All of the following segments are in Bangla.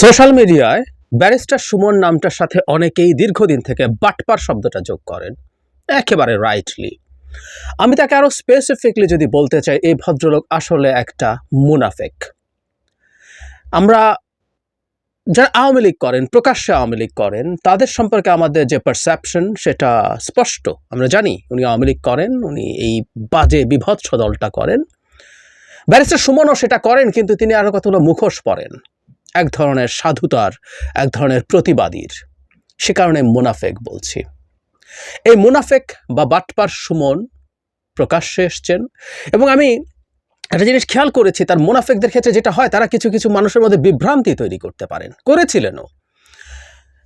সোশ্যাল মিডিয়ায় ব্যারিস্টার সুমন নামটার সাথে অনেকেই দীর্ঘদিন থেকে বাটপার শব্দটা যোগ করেন। একেবারে রাইটলি আমি তাকে আরও স্পেসিফিকলি যদি বলতে চাই, এই ভদ্রলোক আসলে একটা মুনাফেক। আমরা যারা আওয়ামী লীগ করেন, প্রকাশ্যে আওয়ামী লীগ করেন, তাদের সম্পর্কে আমাদের যে পারসেপশন সেটা স্পষ্ট। আমরা জানি উনি আওয়ামী লীগ করেন, উনি এই বাজে, বিভৎস দলটা করেন। ব্যারিস্টার সুমনও সেটা করেন, কিন্তু তিনি আরও কতগুলো মুখোশ পরেন। এক ধরনের সাধুতার, এক ধরনের প্রতিবাদীর। সে কারণে মুনাফেক বলছি। এই মুনাফেক বা বাটপার সুমন প্রকাশ্যে এসছেন এবং আমি একটা জিনিস খেয়াল করেছি, তার মুনাফেকদের ক্ষেত্রে যেটা হয়, তারা কিছু কিছু মানুষের মধ্যে বিভ্রান্তি তৈরি করতে পারেন। করেছিলেনও।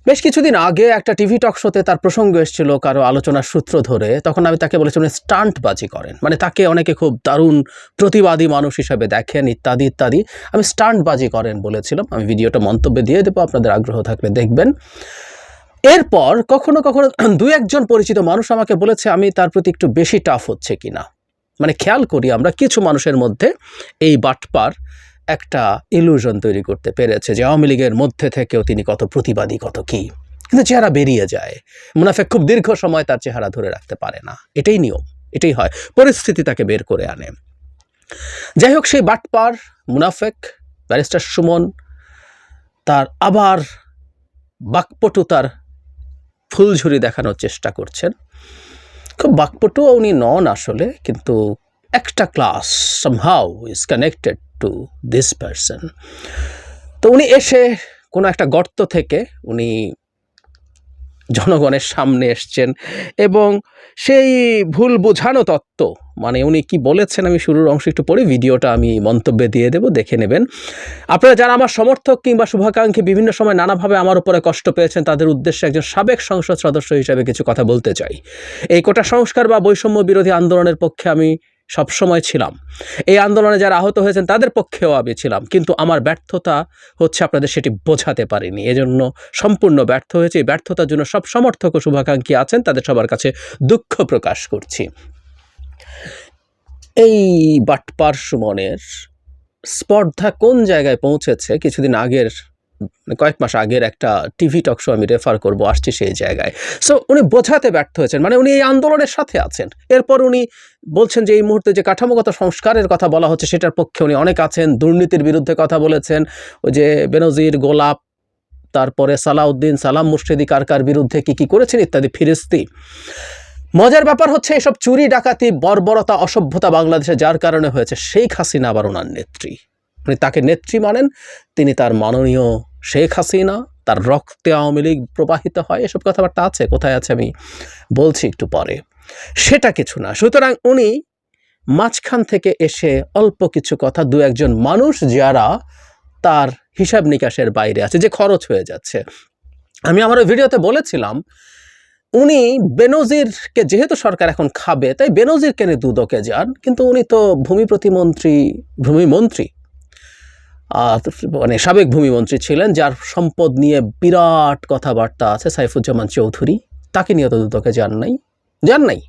বেশ কিছুদিন আগে একটা টিভি টক শোতে তার প্রসঙ্গ এসেছিল কারও আলোচনার সূত্র ধরে। তখন আমি তাকে বলেছি উনি স্টান্টবাজি করেন। মানে তাকে অনেকে খুব দারুণ প্রতিবাদী মানুষ হিসেবে দেখেন, ইত্যাদি ইত্যাদি। আমি স্টান্টবাজি করেন, বলেছিলাম। আমি ভিডিওটা মন্তব্যে দিয়ে দেবো, আপনাদের আগ্রহ থাকলে দেখবেন। এরপর কখনো কখনো দু একজন পরিচিত মানুষ আমাকে বলেছে, আমি তার প্রতি একটু বেশি টাফ হচ্ছে কিনা? মানে খেয়াল করি আমরা, কিছু মানুষের মধ্যে এই বাটপার একটা ইলুশন তৈরি করতে পেরেছে যে আওয়ামী লীগের মধ্যে থেকেও তিনি কত প্রতিবাদী, কত কি। কিন্তু চেহারা বেরিয়ে যায়। মুনাফেক খুব দীর্ঘ সময় তার চেহারা ধরে রাখতে পারে না। এটাই নিয়ম, এটাই হয়। পরিস্থিতি তাকে বের করে আনে। যাই হোক, সেই বাটপার, মুনাফেক, ব্যারিস্টার সুমন, তার আবার বাকপটুতার ফুলঝুরি দেখানোর চেষ্টা করছেন। খুব বাকপটুও উনি নন আসলে, কিন্তু একটা class somehow is connected to this person তো উনি এসে কোনো একটা গর্ত থেকে উনি জনগণের সামনে এসছেন এবং সেই ভুল বোঝানো তত্ত্ব মানে উনি কি বলেছেন আমি শুরুর অংশ একটু পড়ি, ভিডিওটা আমি মন্তব্যে দিয়ে দেবো, দেখে নেবেন। আপনারা যারা আমার সমর্থক কিংবা শুভাকাঙ্ক্ষী বিভিন্ন সময় নানাভাবে আমার উপরে কষ্ট পেয়েছেন, তাদের উদ্দেশ্যে একজন সাবেক সংসদ সদস্য হিসেবে কিছু কথা বলতে চাই। এই কোটা সংস্কার বা বৈষম্য বিরোধী আন্দোলনের পক্ষে আমি সবসময় ছিলাম। এই আন্দোলনে যারা আহত হয়েছেন, তাদের পক্ষেও আমি ছিলাম। কিন্তু আমার ব্যর্থতা হচ্ছে আপনাদের সেটি বোঝাতে পারিনি। এজন্য সম্পূর্ণ ব্যর্থ হয়েছে। এই ব্যর্থতার জন্য সব সমর্থক ও শুভাকাঙ্ক্ষী আছেন। তাদের সবার কাছে দুঃখ প্রকাশ করছি। এই বাটপার সুমনের স্পর্ধা কোন জায়গায় পৌঁছেছে কিছুদিন আগের কয়েক মাস আগের একটা টিভি টক শো আমি রেফার করব, আসছি সেই জায়গায়। সো উনি বোঝাতে ব্যর্থ হয়েছেন মানে উনি এই আন্দোলনের সাথে আছেন। এরপর উনি বলছেন যে, এই মুহূর্তে যে কাঠামোগত সংস্কারের কথা বলা হচ্ছে, সেটার পক্ষে উনি অনেক আছেন, দুর্নীতির বিরুদ্ধে কথা বলেছেন। ওই যে বেনজির, গোলাপ, তারপরে সালাউদ্দিন, সালাম মুর্শিদি, কার কার বিরুদ্ধে কি কি করেছেন ইত্যাদি, ফিরিস্তি। মজার ব্যাপার হচ্ছে, এসব চুরি, ডাকাতি, বর্বরতা, অসভ্যতা বাংলাদেশে যার কারণে হয়েছে, শেখ হাসিনা আবার ওনার নেত্রী। উনি তাকে নেত্রী মানেন, তিনি তার মাননীয় শেখ হাসিনা, তার রক্তে আওয়ামী লীগ প্রবাহিত হয়, এসব কথাবার্তা আছে? কোথায় আছে আমি বলছি একটু পরে। সেটা কিছু না। সুতরাং উনি মাঝখান থেকে এসে অল্প কিছু কথা, দু একজন মানুষ যারা তার হিসাব নিকাশের বাইরে আছে, যে খরচ হয়ে যাচ্ছে। আমি আমার ভিডিওতে বলেছিলাম, উনি বেনজিরকে, যেহেতু সরকার এখন খাবে, তাই বেনজির কেনে দুদকে যান, কিন্তু উনি তো ভূমি প্রতিমন্ত্রী ভূমিমন্ত্রী মানে সাবেক ভূমিমন্ত্রী ছিলেন, যার সম্পদ নিয়ে বিরাট কথাবার্তা আছে সাইফুজ্জামান চৌধুরী। তাকে নিয়ে তো দুদকে যান নাই যান নাই।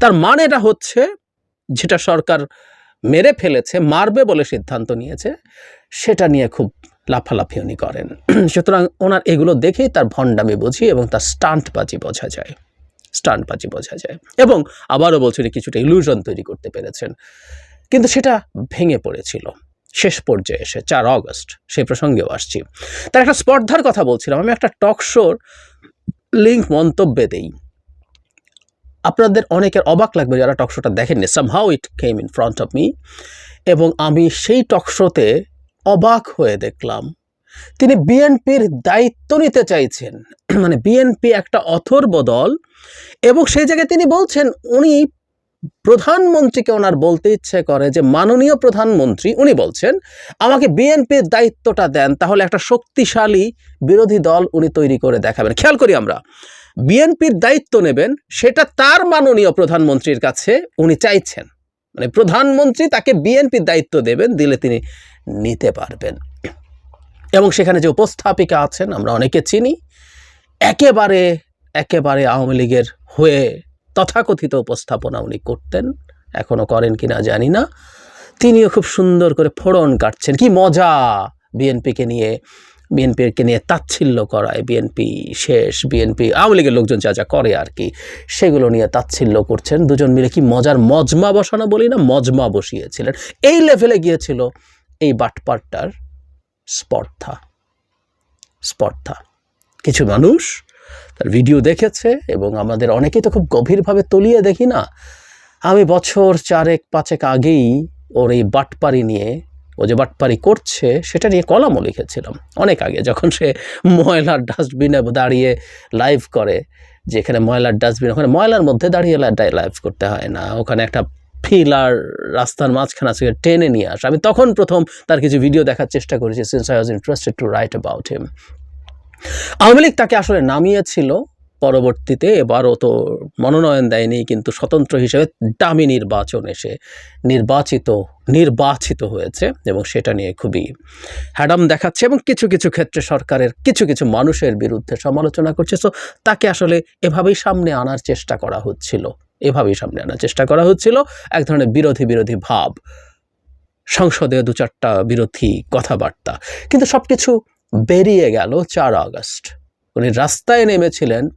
তার মানেটা হচ্ছে, যেটা সরকার মেরে ফেলেছে, মারবে বলে সিদ্ধান্ত নিয়েছে, সেটা নিয়ে খুব লাফালাফি উনি করেন। সুতরাং ওনার এগুলো দেখেই তার ভণ্ডামি বুঝি এবং তার স্টান্টবাজি বোঝা যায়। স্টান্টবাজি বোঝা যায়। এবং আবারও বলছি কিছুটা ইলুশন তৈরি করতে পেরেছেন। কিন্তু সেটা ভেঙে পড়েছিল। শেষ পর্যায়ে এসে, চার অগস্ট, সেই প্রসঙ্গেও আসছি। তার একটা স্পর্ধার কথা বলছিলাম, আমি একটা টক শোর লিঙ্ক মন্তব্যে দেই। আপনাদের অনেকের অবাক লাগবে যারা টক শোটা দেখেননি somehow it came in front of me এবং আমি সেই টক শোতে অবাক হয়ে দেখলাম, তিনি বিএনপির দায়িত্ব নিতে চাইছেন। মানে বিএনপি একটা অথর্ব দল, এবং সেই জায়গায় তিনি বলছেন, উনি প্রধানমন্ত্রীকে ওনার বলতে ইচ্ছে করে যে মাননীয় প্রধানমন্ত্রী, উনি বলছেন, আমাকে বিএনপির দায়িত্বটা দেন, তাহলে একটা শক্তিশালী বিরোধী দল উনি তৈরি করে দেখাবেন। খেয়াল করি আমরা বিএনপির দায়িত্ব নেবেন, সেটা তার মাননীয় প্রধানমন্ত্রীর কাছে উনি চাইছেন। মানে প্রধানমন্ত্রী তাকে বিএনপির দায়িত্ব দেবেন, দিলে তিনি নিতে পারবেন। এবং সেখানে যে উপস্থাপিকা আছেন, আমরা অনেকে চিনি, একেবারে একেবারে আওয়ামী লীগের হয়ে তথাকথিত উপস্থাপনা উনি করতেন এখনও করেন কি না জানি না। তিনিও খুব সুন্দর করে ফোড়ন কাটছেন। কি মজা! বিএনপিকে নিয়ে বিএনপিকে নিয়ে তাচ্ছিল্য করায় বিএনপি শেষ, বিএনপি, আওয়ামী লীগের লোকজন যা যা করে আর কি, সেগুলো নিয়ে তাচ্ছিল্য করছেন। দুজন মিলে কি মজার মজমা বসানো বলি না, মজমা বসিয়েছিলেন। এই লেভেলে গিয়েছিল এই বাটপাটটার স্পর্ধা। স্পর্ধা। কিছু মানুষ তার ভিডিও দেখেছে এবং আমাদের অনেকেই তো খুব গভীরভাবে তলিয়ে দেখি না। আমি বছর চারেক, পাঁচেক আগেই ওর এই বাটপারি নিয়ে, ও যে বাটপারি করছে, সেটা নিয়ে কলামও লিখেছিলাম। অনেক আগে যখন সে ময়লার ডাস্টবিনে দাঁড়িয়ে লাইভ করে যেখানে ময়লার ডাস্টবিন ওখানে ময়লার মধ্যে দাঁড়িয়ে লাইভ করতে হয় না। ওখানে একটা ফিলার রাস্তার মাঝখানে থেকে টেনে নিয়ে আসে। আমি তখন প্রথম তার কিছু ভিডিও দেখার চেষ্টা করেছি since I was interested to write about him Awami League তাকে আসলে নামিয়েছিল পরবর্তীতে এবারও তো মনোনয়ন দেয়নি, কিন্তু স্বতন্ত্র হিসেবে দামি নির্বাচন এসে নির্বাচিত নির্বাচিত হয়েছে এবং সেটা নিয়ে খুবই হ্যাডাম দেখাচ্ছে এবং কিছু কিছু ক্ষেত্রে সরকারের কিছু কিছু মানুষের বিরুদ্ধে সমালোচনা করছে। সো তাকে আসলে এভাবেই সামনে আনার চেষ্টা করা হচ্ছিল, এভাবেই সামনে আনার চেষ্টা করা হচ্ছিল। এক ধরনের বিরোধী বিরোধী ভাব, সংসদে দু চারটা বিরোধী কথাবার্তা। কিন্তু সব কিছু বেরিয়ে গেল চার আগস্ট। উনি রাস্তায় নেমেছিলেন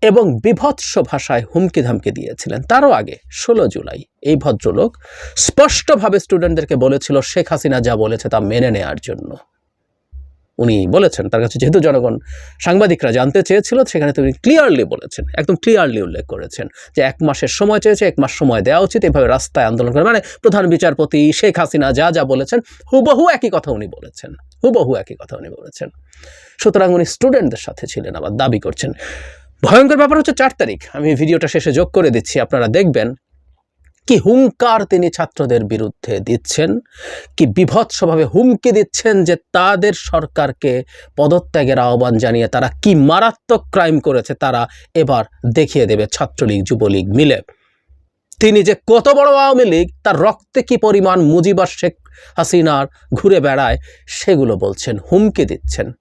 এবং বিভৎস ভাষায় হুমকি ধামকি দিয়েছিলেন। তারও আগে ষোলো জুলাই। এই ভদ্রলোক স্পষ্টভাবে স্টুডেন্টদেরকে বলেছিল, শেখ হাসিনা যা বলেছে তা মেনে নেওয়ার জন্য। উনি বলেছেন, তার কাছে যেহেতু জনগণ সাংবাদিকরা জানতে চেয়েছিল, সেখানে তিনি ক্লিয়ারলি বলেছেন, একদম ক্লিয়ারলি উল্লেখ করেছেন যে এক মাসের সময় চেয়েছে, এক মাস সময় দেওয়া উচিত, এভাবে রাস্তায় আন্দোলন করে মানে প্রধান বিচারপতি শেখ হাসিনা যা যা বলেছেন, হুবহু একই কথা উনি বলেছেন, হুবহু একই কথা উনি বলেছেন। সুতরাং উনি স্টুডেন্টদের সাথে ছিলেন, আবার দাবি করছেন। ভয়ঙ্কর ব্যাপার হচ্ছে চার তারিখ, আমি ভিডিওটা শেষে যোগ করে দিচ্ছি, আপনারা দেখবেন কি হুঙ্কার তিনি ছাত্রদের বিরুদ্ধে দিচ্ছেন? কি বিভৎসভাবে হুমকি দিচ্ছেন যে তাদের সরকারকে পদত্যাগের আহ্বান জানিয়ে তারা কি মারাত্মক ক্রাইম করেছে তারা এবার দেখিয়ে দেবে ছাত্রলীগ, যুবলীগ মিলে। তিনি যে কত বড় আওয়ামী লীগ, তার রক্তে কি পরিমাণ মুজিবার শেখ হাসিনার ঘুরে বেড়ায়, সেগুলো বলছেন, হুমকি দিচ্ছেন।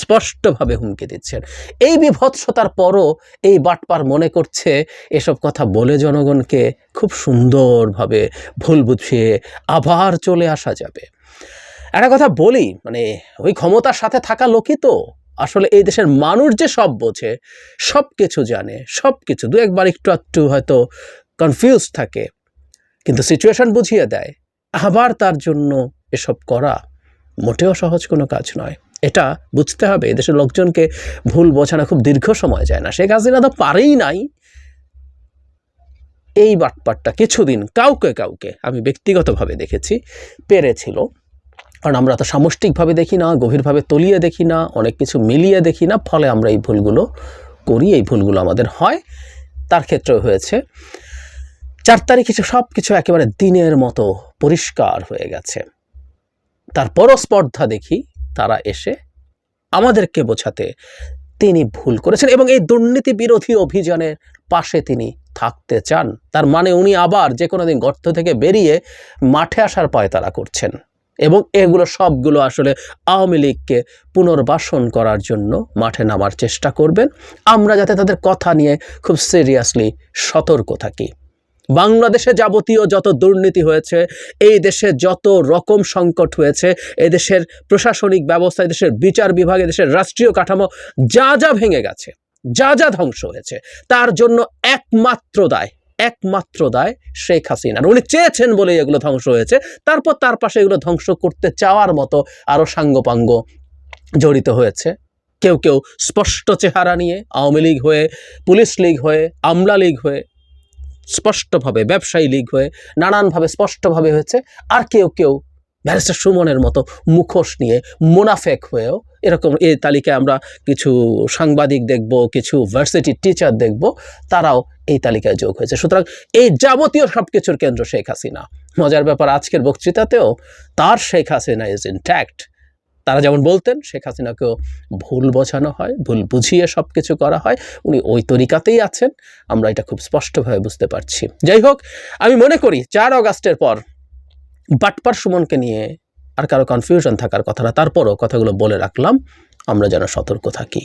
স্পষ্টভাবে হুমকি দিচ্ছেন। এই বিভৎসতার পরও এই বাটপার মনে করছে, এসব কথা বলে জনগণকে খুব সুন্দরভাবে ভুল বুঝিয়ে আবার চলে আসা যাবে। একটা কথা বলি মানে ওই ক্ষমতার সাথে থাকা লোকই তো। আসলে এই দেশের মানুষ যে সব বোঝে, সব কিছু জানে, সব কিছু, দু একবার একটু একটু হয়তো কনফিউজ থাকে, কিন্তু সিচুয়েশন বুঝিয়ে দেয়। আবার তার জন্য এসব করা মোটেও সহজ কোনো কাজ নয়। এটা বুঝতে হবে, এদেশের লোকজনকে ভুল বোঝানো খুব দীর্ঘ সময় যায় না। শেখ হাসিনা তো পারেই নাই এই বাটপাটটা কিছুদিন কাউকে কাউকে, আমি ব্যক্তিগতভাবে দেখেছি, পেরেছিল। কারণ আমরা তো সামষ্টিকভাবে দেখি না, গভীরভাবে তলিয়ে দেখি না, অনেক কিছু মিলিয়ে দেখি না, ফলে আমরা এই ভুলগুলো করি, এই ভুলগুলো আমাদের হয়। তার ক্ষেত্রেও হয়েছে। চার তারিখে সব কিছু একেবারে দিনের মতো পরিষ্কার হয়ে গেছে। তারপরও স্পর্ধা দেখি তারা এসে আমাদেরকে বোঝাতে তিনি ভুল করেছেন এবং এই দুর্নীতি বিরোধী অভিযানের পাশে তিনি থাকতে চান। তার মানে উনি আবার যে কোনো দিন গর্ত থেকে বেরিয়ে মাঠে আসার পায়তারা করছেন এবং এগুলো সবগুলো আসলে আওয়ামী লীগকে পুনর্বাসন করার জন্য মাঠে নামার চেষ্টা করবেন। আমরা যাতে তাদের কথা নিয়ে খুব সিরিয়াসলি সতর্ক থাকি। বাংলাদেশে যাবতীয় যত দুর্নীতি হয়েছে, এই দেশে যত রকম সংকট হয়েছে এই দেশের প্রশাসনিক ব্যবস্থা দেশের বিচার বিভাগ দেশের রাষ্ট্রীয় কাঠামো যা যা ভেঙে গেছে, যা যা ধ্বংস হয়েছে, তার জন্য একমাত্র দায় একমাত্র দায় শেখ হাসিনার উনি চেয়েছেন বলেই এগুলো ধ্বংস হয়েছে। তারপর তার পাশে এগুলো ধ্বংস করতে চাওয়ার মতো আরও সাঙ্গপাঙ্গ জড়িত হয়েছে। কেউ কেউ স্পষ্ট চেহারা নিয়ে আওয়ামী লীগ হয়ে, পুলিশ লীগ হয়ে, আমলা লীগ হয়ে স্পষ্টভাবে ব্যবসায়ী লীগ হয়ে, নানানভাবে স্পষ্টভাবে হয়েছে, আর কেউ কেউ ব্যারিস্টার সুমনের মতো মুখোশ নিয়ে মুনাফেক হয়েও এরকম এই তালিকায় আমরা কিছু সাংবাদিক দেখব, কিছু ভার্সিটির টিচার দেখব, তারাও এই তালিকায় যোগ হয়েছে। সুতরাং এই যাবতীয় সব কিছুর কেন্দ্র শেখ হাসিনা। মজার ব্যাপার, আজকের বক্তৃতাতেও তার শেখ হাসিনা ইজ ইনট্যাক্ট তারা যেমন বলতেন, শেখ হাসিনাকেও ভুল বোঝানো হয়, ভুল বুঝিয়ে সব কিছু করা হয়। উনি ওই তরিকাতেই আছেন, আমরা এটা খুব স্পষ্টভাবে বুঝতে পারছি। যাই হোক, আমি মনে করি চার অগাস্টের পর বাটপার সুমনকে নিয়ে আর কারও কনফিউশন থাকার কথা না, তারপরও কথাগুলো বলে রাখলাম, আমরা যেন সতর্ক থাকি।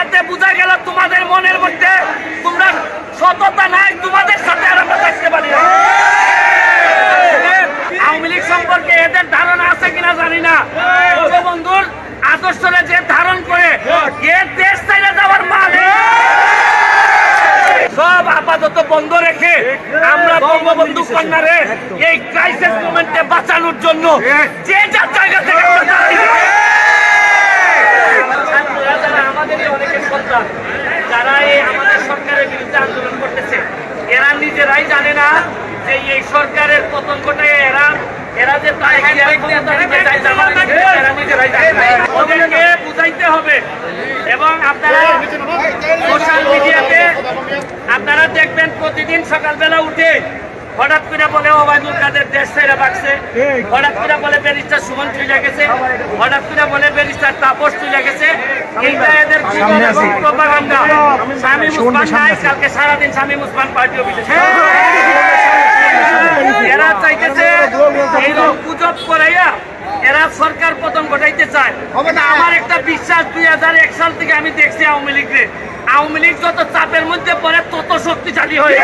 এতে বোঝা গেল তোমাদের মনের মধ্যে তোমরা সততা নাই, তোমাদের সাথে আর আমরা থাকতে পারি না। আওয়ামী লীগ সম্পর্কে এদের ধারণা আছে কিনা জানি না বঙ্গবন্ধুর আদর্শরে যে ধারণ এ দেশ চাইলে যাওয়ার মানে। সব আপাতত বন্ধ রেখে আমরা বঙ্গবন্ধু কন্যারে এই ক্রাইসিস মোমেন্টে বাঁচানোর জন্য যে যার জায়গা থেকে যারা আমাদেরই অনেকের সন্তান যারা এই আমাদের সরকারের বিরুদ্ধে আন্দোলন করতেছে এরা নিজেরাই জানে না যে এই সরকারের পতন ঘটায় এরা এরা যে তাই ক্ষমতা নিতে চায় জামাত নিতে চায়, এরা নিজেরাই জানে না। ওদেরকে বুঝাইতে হবে। এবং আপনারা সোশ্যাল মিডিয়াতে আপনারা দেখবেন প্রতিদিন সকালবেলা উঠে হঠাৎ করে বলে ওবায়দুল কাদের দেশ ছেড়ে বাঁচছে হঠাৎ করে বলে ব্যারিস্টার সুমন চলে গেছে। হঠাৎ করে বলে ব্যারিস্টার তাপস চলে গেছে। এইটা এদের প্রপাগান্ডা স্বামী মুসলমান নাই কালকে সারাদিন স্বামী মুসলমান পার্টি অফিসে। এরা চাইতেছে এইরকম গুজব করাইয়া এরা সরকার পতন ঘটাইতে চায়। আমার একটা বিশ্বাস দুই হাজার এক সাল থেকে আমি দেখছি আওয়ামী লীগরে। আওয়ামী লীগ যত চাপের মধ্যে পড়ে তত শক্তিশালী হয়ে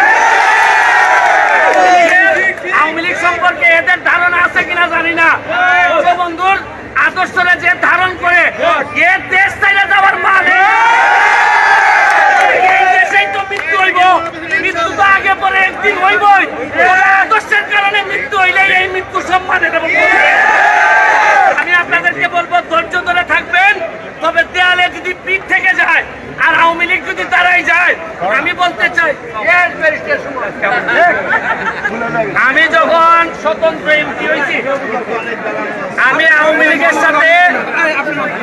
আওয়ামী লীগ সম্পর্কে এদের ধারণা আছে কিনা জানি না। বঙ্গবন্ধুর আদর্শরে যে ধারণ করে এ দেশ চাইলে যাওয়ার মানে এই দেশেই তো মৃত্যু হইব মৃত্যু তো আগে পরে একদিন হইবই ওরা আদর্শের কারণে মৃত্যু হইলে এই মৃত্যু সম্মানে দেব আমি আপনাদেরকে বলব ধৈর্য ধরে থাকবেন তবে দেয়ালে যদি পিঠ থেকে যায় আর আওয়ামী লীগ যদি দাঁড়াই যায় আমি বলতে চাই। আমি যখন স্বতন্ত্র এমপি হয়েছি, আমি আওয়ামী লীগের সাথে,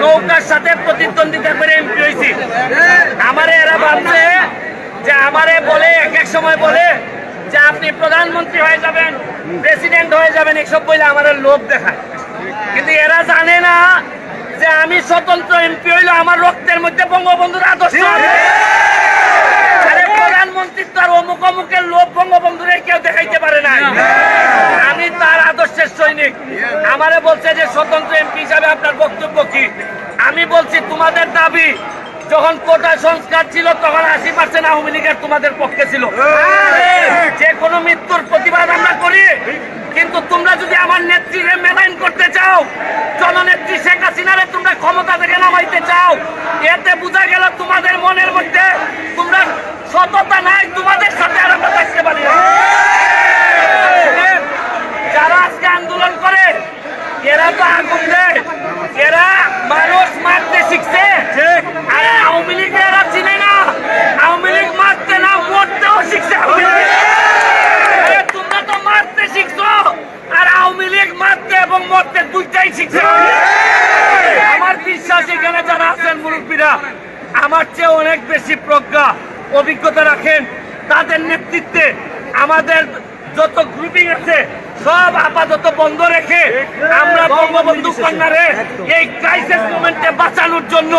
নৌকার সাথে প্রতিদ্বন্দ্বিতা করে এমপি হয়েছি। আমারে এরা ভাবছে যে আমারে বলে, এক এক সময় বলে যে আপনি প্রধানমন্ত্রী হয়ে যাবেন, প্রেসিডেন্ট হয়ে যাবেন, এসব বলে আমার লোভ দেখায়। কিন্তু এরা জানে না যে আমি স্বতন্ত্র এমপি হইল আমার রক্তের মধ্যে বঙ্গবন্ধুর আদর্শ অমুক লোভ বঙ্গবন্ধুরে কেউ দেখাইতে পারে না। আমি তার আদর্শের সৈনিক। আমারে বলছে যে স্বতন্ত্র এমপি হিসাবে আপনার বক্তব্য কি? আমি বলছি তোমাদের দাবি যখন কোটা সংস্কার ছিল তখন আশি পার্সেন্ট আওয়ামী লীগের তোমাদের পক্ষে ছিল। যে কোনো মৃত্যুর প্রতিবাদ আমরা করি। কিন্তু তোমরা যদি আমার নেত্রীরে মেলাইন করতে চাও, জননেত্রী শেখ হাসিনারে তোমরা ক্ষমতা থেকে নামাইতে চাও, এতে বোঝা গেল তোমাদের মনের মধ্যে তোমরা সততা নাই, তোমাদের সাথে আর আমরা থাকতে পারি। যারা আজকে আন্দোলন করে এরা তো আগুন দেয় এরা মানুষ মারতে শিখছে আর আওয়ামী লীগ এরা চিনে না আওয়ামী লীগ মারতে না মরতেও শিখছে আওয়ামী লীগ। আরে তোমরা তো মারতে শিখছো আর আওয়ামী লীগ মারতে এবং মরতে দুইটাই শিখছে আমার বিশ্বাস এখানে যারা আছেন মুরব্বীরা আমার চেয়ে অনেক বেশি প্রজ্ঞা অভিজ্ঞতা রাখেন তাদের নেতৃত্বে আমাদের যত গ্রুপিং আছে সব আপাতত বন্ধ রেখে আমরা বঙ্গবন্ধু কন্যারে এই ক্রাইসিস মোমেন্টে বাঁচানোর জন্য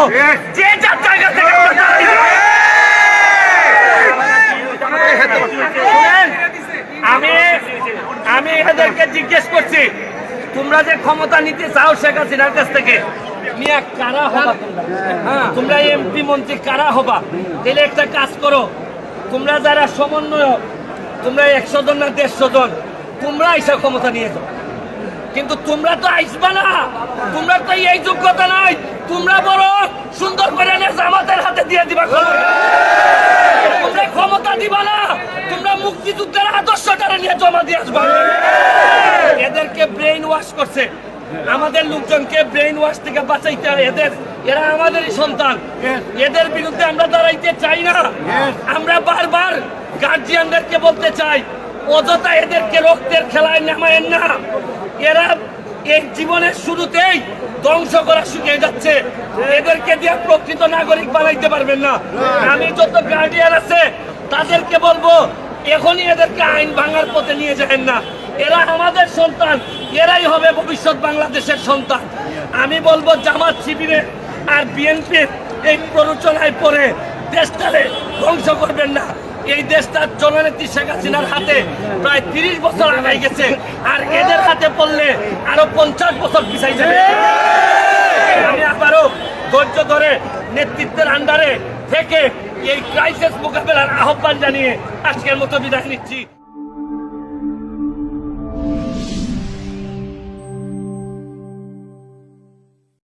যে যার জায়গা থেকে আমি আমি এদেরকে জিজ্ঞেস করছি তোমরা যে ক্ষমতা নিতে চাও শেখ হাসিনার কাছ থেকে মিয়া কারা হবা? তোমরা হ্যাঁ, তোমরা এমপি মন্ত্রী কারা হবা? তাহলে একটা কাজ করো। তোমরা যারা সমন্বয়ক তোমরা একশো জন না দেড়শো জন তোমরা এসব ক্ষমতা নিয়ে যাও। কিন্তু তোমরা তো আইসবা না। তোমরা তো এই যোগ্যতা নাই। তোমরা বড় সুন্দর করে জামাতের হাতে দিয়ে দিবা। তোমরা ক্ষমতা দিবা না। তোমরা মুক্তিযুদ্ধের আদর্শটা নিয়ে জমা দিয়ে আসবা? এদেরকে ব্রেইন ওয়াশ করছে। আমাদের লোকজনকে ব্রেইন ওয়াশ থেকে বাঁচাইতে হবে। এদের এরা আমাদেরই সন্তান। এদের বিরুদ্ধে আমরা দাঁড়াইতে চাই না। আমরা বারবার গার্জিয়ানদেরকে বলতে চাই অযথা এদেরকে রক্তের খেলায় নামায়েন না। এরা এই জীবনের শুরুতেই ধ্বংস করা শুকিয়ে যাচ্ছে। এদেরকে দিয়ে প্রকৃত নাগরিক বানাইতে পারবেন না। আমি যত গার্ডিয়ান আছে তাদেরকে বলব এখনই এদেরকে আইন ভাঙার পথে নিয়ে যাবেন না। এরা আমাদের সন্তান। এরাই হবে ভবিষ্যৎ বাংলাদেশের সন্তান। আমি বলব, জামাত শিবিরের আর বিএনপির এই প্ররোচনায় পড়ে দেশটারে ধ্বংস করবেন না। এই দেশটার জননেত্রী শেখ হাসিনার হাতে প্রায় তিরিশ বছর আগাই গেছে। আর এদের হাতে পড়লে আরও পঞ্চাশ বছর পিছাই যাবে। আমি আবারও ধৈর্য ধরে নেতৃত্বের আন্ডারে থেকে এই ক্রাইসিস মোকাবেলার আহ্বান জানিয়ে আজকের মতো বিদায় নিচ্ছি।